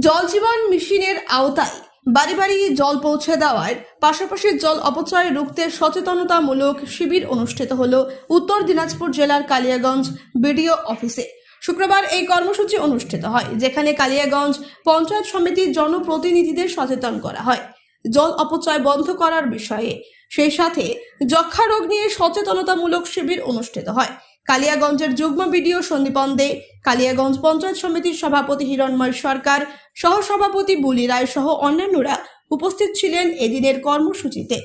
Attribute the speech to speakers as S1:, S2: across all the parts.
S1: জল জীবন মিশনের আওতায় বাড়ি বাড়ি জল পৌঁছে দেওয়ার পাশাপাশি জল অপচয় রুখতে সচেতনতামূলক শিবির অনুষ্ঠিত হল উত্তর দিনাজপুর জেলার কালিয়াগঞ্জ বিডিও অফিসে। শুক্রবার এই কর্মসূচি অনুষ্ঠিত হয়, যেখানে কালিয়াগঞ্জ পঞ্চায়েত সমিতির জনপ্রতিনিধিদের সচেতন করা হয়। জল অপচয় বন্ধ করার বিষয়ে সেই সাথে যক্ষা রোগ নিয়ে সচেতনতামূলক শিবির অনুষ্ঠিত হয়। কালিয়াগঞ্জের যুগ্ম বিডিও সন্দীপন দে কালিয়াগঞ্জ পঞ্চায়েত সমিতির সভাপতি হিরণময় সরকার, সহসভাপতি বুলি রায় সহ অন্যান্যরা উপস্থিত ছিলেন এদিনের কর্মসূচিতে।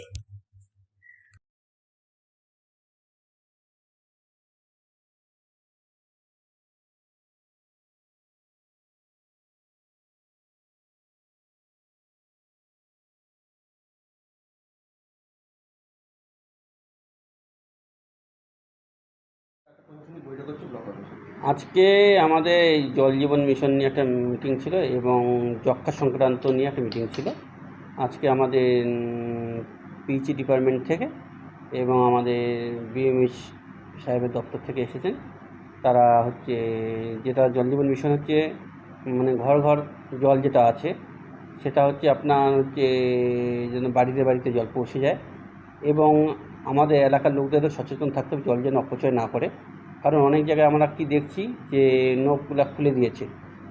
S2: আজকে আমাদের এই জল জীবন মিশন নিয়ে একটা মিটিং ছিল এবং যক্ষা সংক্রান্ত নিয়ে একটা মিটিং ছিল। আজকে আমাদের পিএইচি ডিপার্টমেন্ট থেকে এবং আমাদের বিএমএস সাহেবের দপ্তর থেকে এসেছেন। তারা হচ্ছে, যেটা জল জীবন মিশন হচ্ছে মানে ঘর ঘর জল যেটা আছে, সেটা হচ্ছে আপনার হচ্ছে, যেন বাড়িতে বাড়িতে জল পৌঁছে যায়। এবং আমাদের এলাকার লোকদেরও সচেতন থাকতে হবে, জল যেন অপচয় না করে। কারণ অনেক জায়গায় আমরা কি দেখছি যে নখগুলা খুলে দিয়েছে।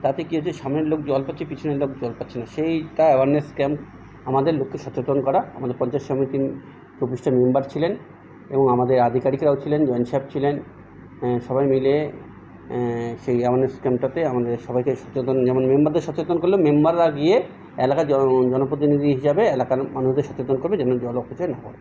S2: তাতে কী হচ্ছে, সামনের লোক জল পাচ্ছে, পিছনের লোক জল পাচ্ছে না। সেইটা অ্যাওয়ারনেস ক্যাম্প আমাদের লোককে সচেতন করা। আমাদের পঞ্চায়েত সমিতির চব্বিশটা মেম্বার ছিলেন এবং আমাদের আধিকারিকরাও ছিলেন, জয়েন্ট সাহেব ছিলেন। সবাই মিলে সেই অ্যাওয়ারনেস ক্যাম্পটাতে আমাদের সবাইকে সচেতন, যেমন মেম্বারদের সচেতন করলে মেম্বাররা গিয়ে এলাকার জনপ্রতিনিধি হিসাবে এলাকার মানুষদের সচেতন করবে যেন জল অপচয় না করে